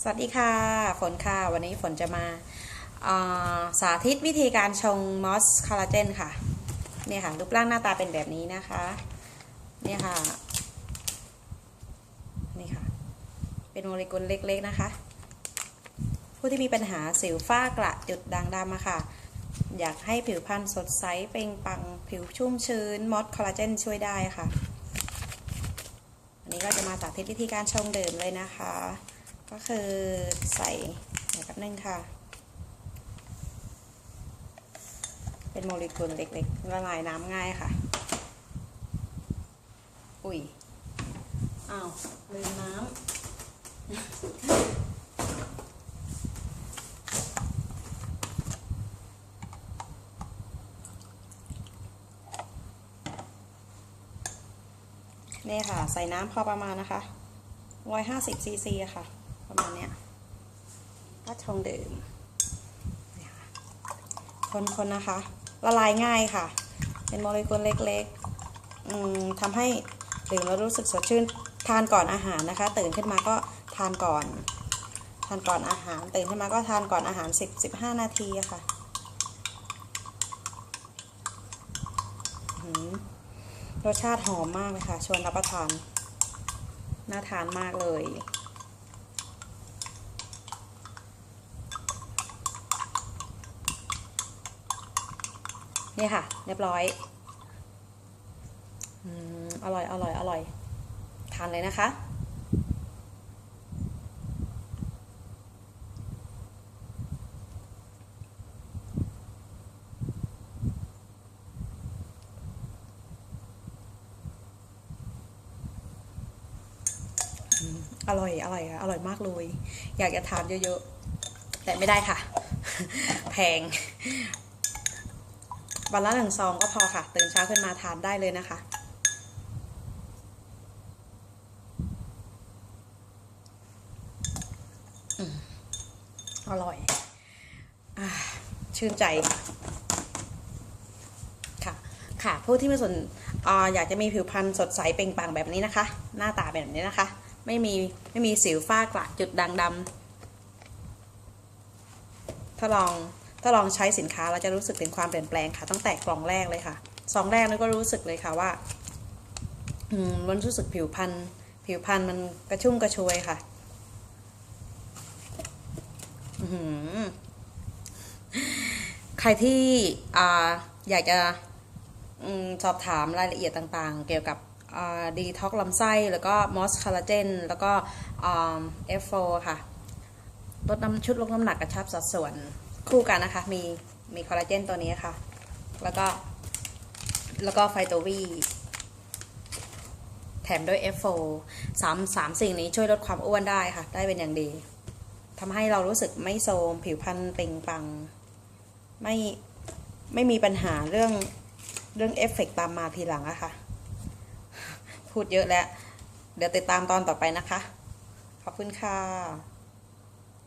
สวัสดีค่ะ ฝนค่ะ วันนี้ฝนจะมาาสาธิตวิธีการชงมอสคอลลาเจนค่ะ เนี่ยค่ะ รูปร่างหน้าตาเป็นแบบนี้นะคะ เนี่ยค่ะ นี่ค่ะ เป็นโมเลกุลเล็กๆนะคะ ผู้ที่มีปัญหาสิวฝ้ากระจุดด่างดำอะค่ะ อยากให้ผิวพรรณสดใสเปล่งปังผิวชุ่มชื้นมอสคอลลาเจนช่วยได้ค่ะ วันนี้ก็จะมาสาธิตวิธีการชงดื่มเลยนะคะ ก็คือใส่เดี๋ยวแป๊บนึงค่ะ เป็นโมเลกุลเล็กๆละลายน้ำง่ายค่ะ อุ้ยอ้าวลืมน้ำนี่ค่ะ ใส่น้ำพอประมาณนะคะ 150ซีซีค่ะ ประมาณเนี้ยก็ชงดื่มค่ะคนๆนะคะ ละลายง่ายค่ะ เป็นโมเลกุลเล็กๆทำให้ดื่มแล้วรู้สึกสดชื่นทานก่อนอาหารนะคะ ตื่นขึ้นมาก็ทานก่อน ทานก่อนอาหาร ตื่นขึ้นมาก็ทานก่อนอาหาร 10-15 นาทีะค่ะรสชาติหอมมากเลยค่ะ ชวนรับประทาน น่าทานมากเลย นี่ค่ะ เรียบร้อยอร่อยอร่อยอร่อย ทานเลยนะคะอร่อย อร่อยค่ะ อร่อยมากเลย อยากจะทานเยอะๆ แต่ไม่ได้ค่ะ แพง วันละหนึ่งซองก็พอค่ะ ตื่นเช้าขึ้นมาทานได้เลยนะคะ อร่อยอชื่นใจค่ะ ค่ะผู้ที่มีส่วนออยากจะมีผิวพรรณสดใสเปล่งปลั่งแบบนี้นะคะ หน้าตาแบบนี้นะคะ ไม่มีไม่มีสิวฝ้ากระจุดด่างดำถ้าลอง ถ้าลองใช้สินค้าเราจะรู้สึกถึงความเปลี่ยนแปลงค่ะ ตั้งแต่กล่องแรกเลยค่ะซองแรกนี่ก็รู้สึกเลยค่ะว่าอืมมันรู้สึกผิวพรรณผิวพรรณมันกระชุ่มกระชวยค่ะอือหือใครที่ออยากจะอสอบถามรายละเอียดต่างๆ เกี่ยวกับดีท็อกลำไส้ แล้วก็มอสคอลลาเจน แล้วก็เอฟโฟค่ะ ลดน้ำชุดลดน้ำหนักกระชับสัดส่วน คู่กันนะคะ มีมีคอลลาเจนตัวนี้ค่ะ แล้วก็แล้วก็ไฟโตวีแถมด้วย F4 สามสามสิ่งนี้ช่วยลดความอ้วนได้ค่ะ ได้เป็นอย่างดีทำให้เรารู้สึกไม่โทรมผิวพรรณเปล่งปลัง ไม่ไม่มีปัญหาเรื่องเรื่องเอฟเฟกตามมาทีหลังอะค่ะ พูดเยอะแล้ว เดี๋ยวติดตามตอนต่อไปนะคะ ขอบคุณค่ะ